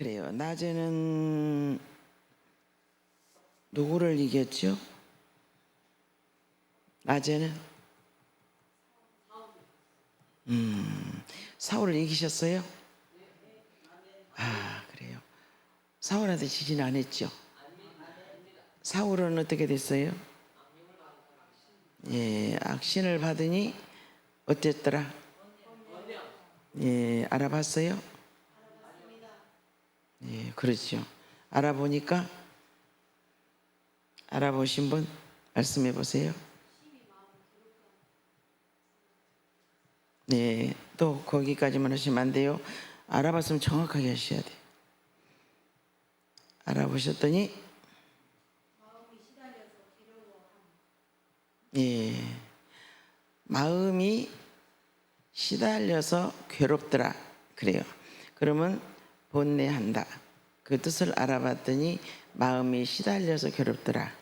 그래요. 낮에는 누구를 이겼죠? 낮에는 음, 사울을 이기셨어요? 아 그래요. 사울한테 지진 안 했죠? 사울은 어떻게 됐어요? 예, 악신을 받으니 어땠더라? 예, 알아봤어요? 예, 그렇죠. 알아보니까 알아보신 분 말씀해 보세요. 네, 또 거기까지만 하시면 안 돼요. 알아봤으면 정확하게 하셔야 돼요. 알아보셨더니 예, 마음이 시달려서 괴롭더라 그래요. 그러면 본내한다. 그 뜻을 알아봤더니 마음이 시달려서 괴롭더라.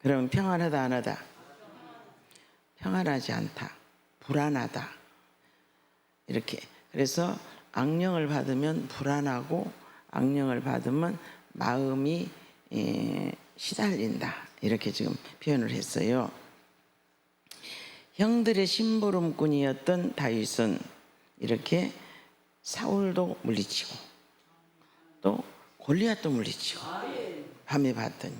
그러면 평안하다 안 하다? 평안하지 않다. 불안하다. 이렇게. 그래서 악령을 받으면 불안하고 악령을 받으면 마음이 예, 시달린다. 이렇게 지금 표현을 했어요. 형들의 심부름꾼이었던 다윗은 이렇게 사울도 물리치고 또 골리앗도 물리치고 밤에 봤더니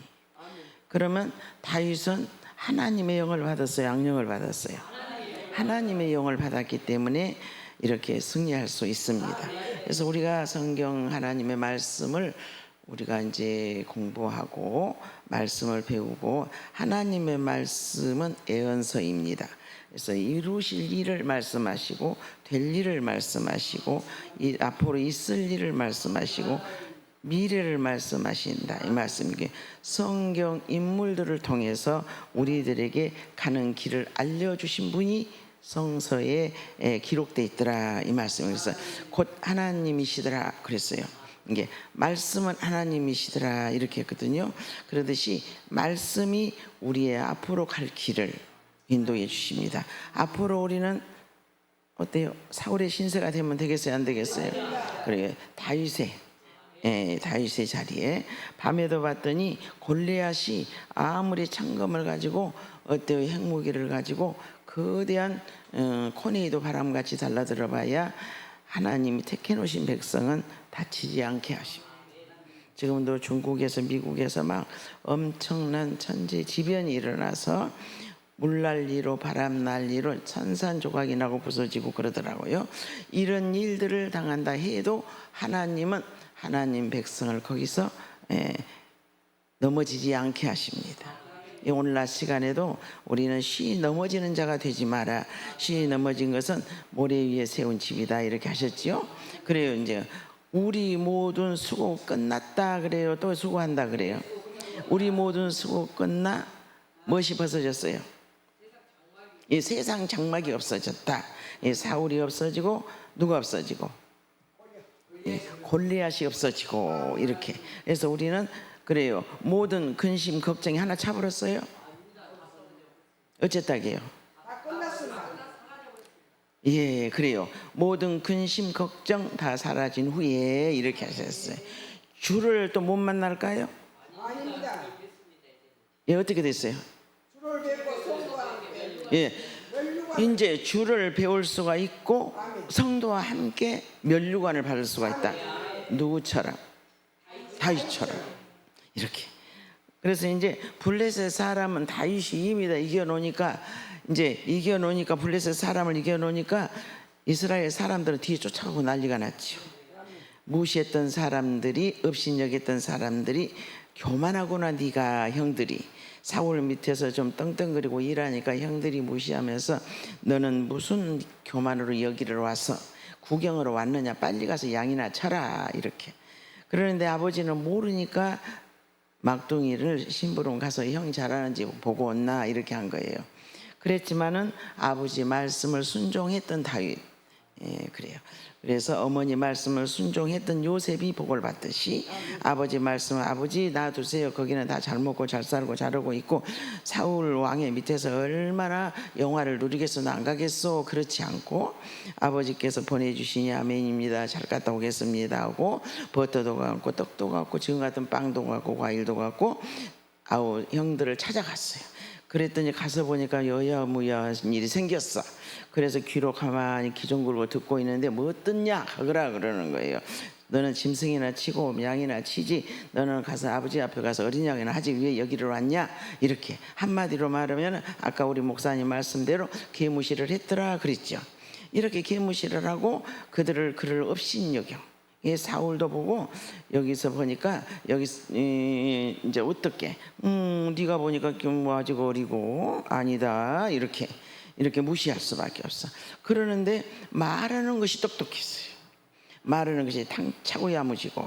그러면 다윗은 하나님의 영을 받았어요? 악령을 받았어요? 하나님의 영을 받았기 때문에 이렇게 승리할 수 있습니다. 그래서 우리가 성경 하나님의 말씀을 우리가 이제 공부하고 말씀을 배우고 하나님의 말씀은 애언서입니다. 그래서 이루실 일을 말씀하시고 될 일을 말씀하시고 이 앞으로 있을 일을 말씀하시고 미래를 말씀하신다. 이 말씀 이게 성경 인물들을 통해서 우리들에게 가는 길을 알려주신 분이 성서에 에, 기록돼 있더라. 이 말씀에서 곧 하나님이시더라. 그랬어요. 이게 말씀은 하나님이시더라. 이렇게 했거든요. 그러듯이 말씀이 우리의 앞으로 갈 길을 인도해 주십니다. 앞으로 우리는 어때요? 사울의 신세가 되면 되겠어요? 안 되겠어요? 그래 다윗의 예, 다윗의 자리에 밤에도 봤더니 골리앗이 아무리 창검을 가지고 어때요? 핵무기를 가지고 거대한 어, 코네이도 바람같이 달라들어봐야 하나님이 택해 놓으신 백성은 다치지 않게 하십니다. 지금도 중국에서 미국에서 막 엄청난 천재 지변이 일어나서 물난리로 바람난리로 천산조각이 나고 부서지고 그러더라고요. 이런 일들을 당한다 해도 하나님은 하나님 백성을 거기서 예, 넘어지지 않게 하십니다. 이 오늘날 시간에도 우리는 쉬 넘어지는 자가 되지 마라. 쉬 넘어진 것은 모래 위에 세운 집이다. 이렇게 하셨지요. 그래요. 이제 우리 모든 수고 끝났다 그래요. 또 수고한다 그래요. 우리 모든 수고 끝나 무엇이 벗어졌어요? 이 세상 장막이 없어졌다. 이 사울이 없어지고 누가 없어지고 이 골리앗이 없어지고 이렇게. 그래서 우리는 그래요. 모든 근심 걱정이 하나 차버렸어요. 어쨌다게요. 예, 그래요. 모든 근심 걱정 다 사라진 후에 이렇게 하셨어요. 주를 또 못 만날까요? 아닙니다. 예, 어떻게 됐어요? 주를 뵙고 예, 이제 주를 배울 수가 있고 성도와 함께 면류관을 받을 수가 있다. 누구처럼? 다윗처럼 이렇게. 그래서 이제 블레셋 사람은 다윗이 이미 다 이겨놓으니까 이제 이겨놓으니까 블레셋 사람을 이겨놓으니까 이스라엘 사람들은 뒤에 쫓아가고 난리가 났죠. 무시했던 사람들이 업신여겼던 사람들이 교만하구나 네가 형들이 사울 밑에서 좀 떵떵거리고 일하니까 형들이 무시하면서 너는 무슨 교만으로 여기를 와서 구경으로 왔느냐? 빨리 가서 양이나 쳐라. 이렇게. 그러는데 아버지는 모르니까 막둥이를 심부름 가서 형 잘하는지 보고 온나? 이렇게 한 거예요. 그랬지만은 아버지 말씀을 순종했던 다윗 예, 그래요. 그래서 어머니 말씀을 순종했던 요셉이 복을 받듯이 아버지 말씀 아버지 놔두세요. 거기는 다 잘 먹고 잘 살고 잘하고 있고 사울 왕의 밑에서 얼마나 영화를 누리겠어 안 가겠어 그렇지 않고 아버지께서 보내주시니 아멘입니다. 잘 갔다 오겠습니다 하고 버터도 갖고 떡도 갖고 지금 같은 빵도 갖고 과일도 갖고 아우 형들을 찾아갔어요. 그랬더니 가서 보니까 여야무야한 일이 생겼어. 그래서 귀로 가만히 기종 굴고 듣고 있는데 뭐 뜯냐? 하거라 그러는 거예요. 너는 짐승이나 치고 양이나 치지. 너는 가서 아버지 앞에 가서 어린 양이나 하지. 왜 여기로 왔냐? 이렇게 한마디로 말하면 아까 우리 목사님 말씀대로 개무시를 했더라 그랬죠. 이렇게 개무시를 하고 그들을 그를 업신여겨 이 사울도 보고 여기서 보니까 여기 이, 이제 어떻게? 음 네가 보니까 좀 아직 어리고 아니다. 이렇게 이렇게 무시할 수밖에 없어. 그러는데 말하는 것이 똑똑했어요. 말하는 것이 당차고 야무지고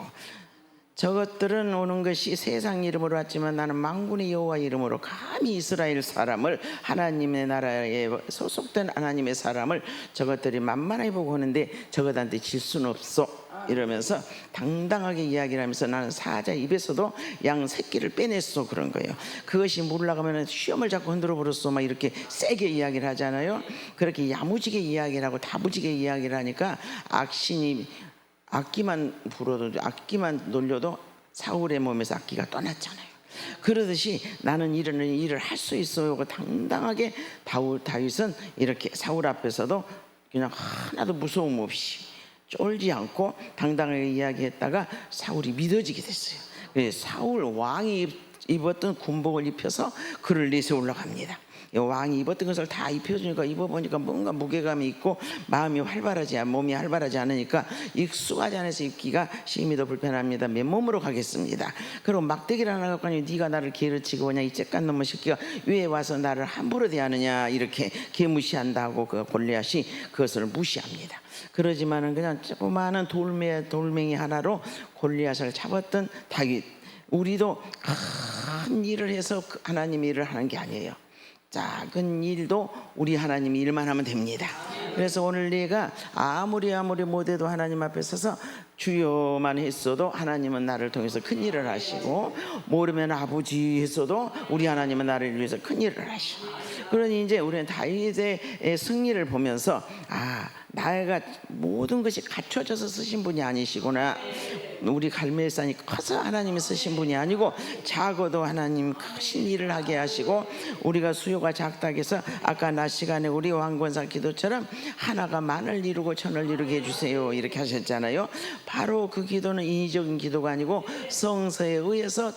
저것들은 오는 것이 세상 이름으로 왔지만 나는 망군의 여호와 이름으로 감히 이스라엘 사람을 하나님의 나라에 소속된 하나님의 사람을 저것들이 만만하게 보고 하는데 저것한테 질 수는 없어 이러면서 당당하게 이야기를 하면서 나는 사자 입에서도 양 새끼를 빼냈어 그런 거예요. 그것이 몰라가면 시험을 자꾸 흔들어 버렸어 막 이렇게 세게 이야기를 하잖아요. 그렇게 야무지게 이야기를 하고 다부지게 이야기를 하니까 악신이 악기만 불어도 악기만 놀려도 사울의 몸에서 악기가 떠났잖아요. 그러듯이 나는 이런 일을 할 수 있어요. 당당하게 다울 다윗은 이렇게 사울 앞에서도 그냥 하나도 무서움 없이 쫄지 않고 당당하게 이야기했다가 사울이 믿어지게 됐어요. 그래서 사울 왕이 입- 입었던 군복을 입혀서 그를 내세 올라갑니다. 이 왕이 입었던 것을 다 입혀주니까 입어보니까 뭔가 무게감이 있고 마음이 활발하지 않, 몸이 활발하지 않으니까 익숙하지 않아서 입기가 심히 더 불편합니다. 맨몸으로 가겠습니다. 그리고 막대기를 하나 갖고 아니 네가 나를 개를 치고 그냥 이 쬐깐 놈의 새끼가 왜 와서 나를 함부로 대하느냐 이렇게 개무시한다고 그 골리앗이 그것을 무시합니다. 그러지만은 그냥 조그마한 돌멩이 돌멩이 하나로 골리앗을 잡았던 다윗. 우리도 큰 일을 해서 그 하나님 일을 하는 게 아니에요. 작은 일도 우리 하나님이 일만 하면 됩니다. 그래서 오늘 내가 아무리 아무리 못해도 하나님 앞에 서서 주여만 했어도 하나님은 나를 통해서 큰 일을 하시고 모르면 아버지 했어도 우리 하나님은 나를 위해서 큰 일을 하시고 그러니 이제 우리는 다윗의 승리를 보면서 아 나가 모든 것이 갖춰져서 쓰신 분이 아니시구나. 우리 갈멜산이 커서 하나님이 쓰신 분이 아니고 작아도 하나님 크신 일을 하게 하시고 우리가 수요가 작다 해서 아까 낮 시간에 우리 왕권사 기도처럼 하나가 만을 이루고 천을 이루게 해주세요 이렇게 하셨잖아요. 바로 그 기도는 인위적인 기도가 아니고 성서에 의해서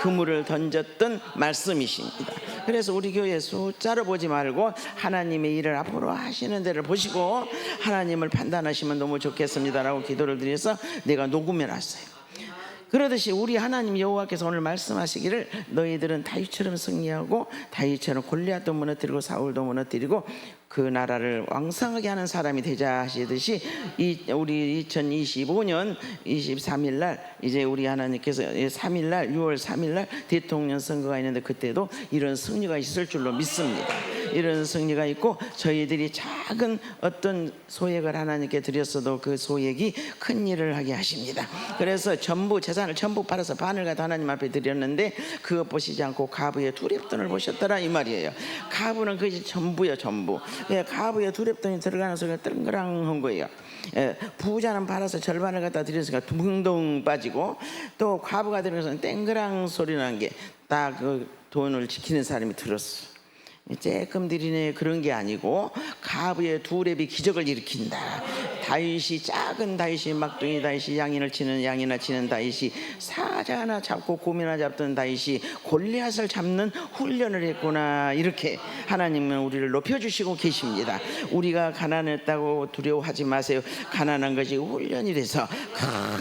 그물을 던졌던 말씀이십니다. 그래서 우리 교회 숫자를 보지 말고 하나님의 일을 앞으로 하시는 데를 보시고 하나님을 판단하시면 너무 좋겠습니다라고 기도를 드려서 내가 녹음해 놨어요. 그러듯이 우리 하나님 여호와께서 오늘 말씀하시기를 너희들은 다윗처럼 승리하고 다윗처럼 골리앗도 무너뜨리고 사울도 무너뜨리고 그 나라를 왕성하게 하는 사람이 되자 하시듯이 이 우리 2025년 23일 날 이제 우리 하나님께서 3일 날 6월 3일 날 대통령 선거가 있는데 그때도 이런 승리가 있을 줄로 믿습니다. 이런 승리가 있고 저희들이 작은 어떤 소액을 하나님께 드렸어도 그 소액이 큰 일을 하게 하십니다. 그래서 전부 재산을 전부 팔아서 반을 갖다 하나님 앞에 드렸는데 그것 보시지 않고 가부의 두렵돈을 보셨더라 이 말이에요. 가부는 그것이 전부요 전부. 예, 가부의 두렵돈이 들어가는 소리가 뜬그랑한 거예요. 예, 부자는 팔아서 절반을 갖다 드렸으니까 둥둥 빠지고 또 과부가 들어가서 땡그랑 소리 나는 게딱 그 돈을 지키는 사람이 들었어. 조금 드리네 그런 게 아니고 가부의 두 랩이 기적을 일으킨다. 다윗이 작은 다윗이 막둥이 다윗이 양인을 치는 양이나 치는 다윗이 사자 하나 잡고 곰이나 잡던 다윗이 골리앗을 잡는 훈련을 했구나 이렇게 하나님은 우리를 높여주시고 계십니다. 우리가 가난했다고 두려워하지 마세요. 가난한 것이 훈련이 돼서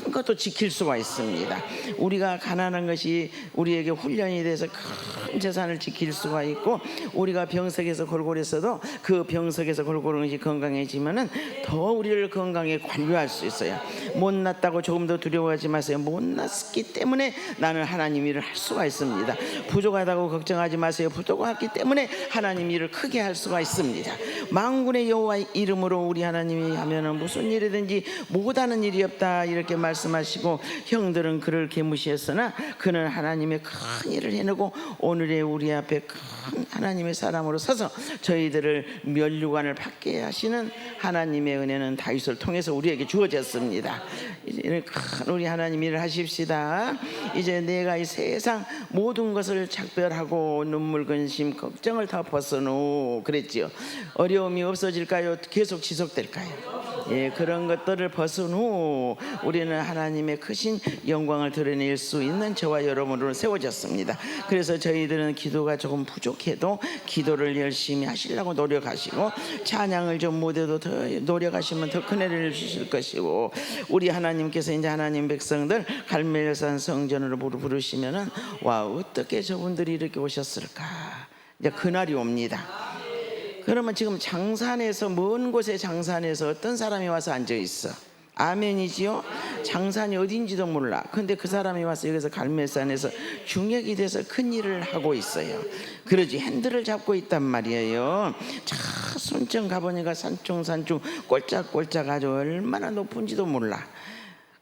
큰 것도 지킬 수가 있습니다. 우리가 가난한 것이 우리에게 훈련이 돼서 큰 재산을 지킬 수가 있고 우리가 병석에서 골골했어도 그 병석에서 골골한 것이 건강해지면은 더 우리를 건강에 관리할 수 있어요. 못났다고 조금 더 두려워하지 마세요. 못났기 때문에 나는 하나님 일을 할 수가 있습니다. 부족하다고 걱정하지 마세요. 부족하기 때문에 하나님 일을 크게 할 수가 있습니다. 망군의 여호와 이름으로 우리 하나님이 하면은 무슨 일이든지 못하는 일이 없다 이렇게 말씀하시고 형들은 그를 개무시했으나 그는 하나님의 큰 일을 해내고 오늘의 우리 앞에 큰 하나님의 사람으로 서서 저희들을 멸류관을 받게 하시는 하나님의 은혜는 다윗 을 통해서 우리에게 주어졌습니다. 이제 큰 우리 하나님 일을 하십시다. 이제 내가 이 세상 모든 것을 작별하고 눈물 근심 걱정을 다 벗어놓 그랬지요. 어려움이 없어질까요? 계속 지속될까요? 예, 그런 것들을 벗은 후 우리는 하나님의 크신 영광을 드러낼 수 있는 저와 여러분으로 세워졌습니다. 그래서 저희들은 기도가 조금 부족해도 기도를 열심히 하시려고 노력하시고 찬양을 좀 못해도 더 노력하시면 더 큰 애를 주실 것이고 우리 하나님께서 이제 하나님 백성들 갈멜산 성전으로 부르- 부르시면은 와 어떻게 저분들이 이렇게 오셨을까 이제 그날이 옵니다. 그러면 지금 장산에서 먼 곳에 장산에서 어떤 사람이 와서 앉아 있어. 아멘이지요. 장산이 어딘지도 몰라. 근데 그 사람이 와서 여기서 갈멜산에서 중역이 돼서 큰 일을 하고 있어요. 그러지 핸들을 잡고 있단 말이에요. 자 손정 가보니까 산중 산중 꼴짝꼴짝 아주 얼마나 높은지도 몰라.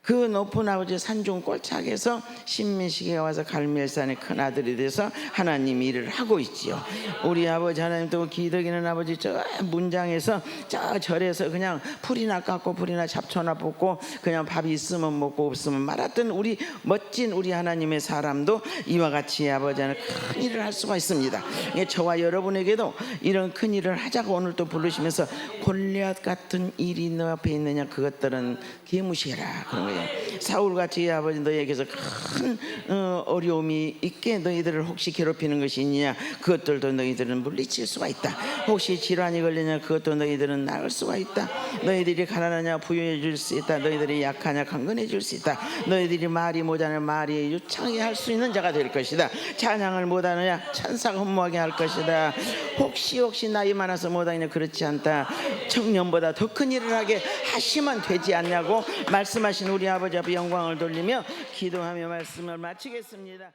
그 높은 아버지 산중 꼴짝에서 신민식이가 와서 갈멜산의 큰 아들이 돼서 하나님 일을 하고 있지요. 우리 아버지 하나님 또 기덕이는 아버지 저 문장에서 저 절에서 그냥 풀이나 깎고 풀이나 잡초나 뽑고 그냥 밥이 있으면 먹고 없으면 말았던 우리 멋진 우리 하나님의 사람도 이와 같이 아버지는 큰 일을 할 수가 있습니다. 예, 저와 여러분에게도 이런 큰 일을 하자고 오늘 또 부르시면서 골리앗 같은 일이 너 앞에 있느냐 그것들은 개무시해라 그런 거예요. 사울 같이 아버지 너에게서 큰 어, 어려움이 있게 너희들을 혹시 괴롭히는 것이 있느냐 그것들도 너희들은 물리칠 수가 있다. 혹시 질환이 걸리냐 그것도 너희들은 나을 수가 있다. 너희들이 가난하냐 부유해 줄 수 있다. 너희들이 약하냐 강건해 줄 수 있다. 너희들이 말이 모자냐 말이 유창하게 할 수 있는 자가 될 것이다. 찬양을 못하느냐 찬사가 흠모하게 할 것이다. 혹시 혹시 나이 많아서 못하느냐 그렇지 않다. 청년보다 더 큰 일을 하게 하시면 되지 않냐고 말씀하신 우리 아버지 앞에 영광을 돌리며 기도하며 말씀을 마치겠습니다.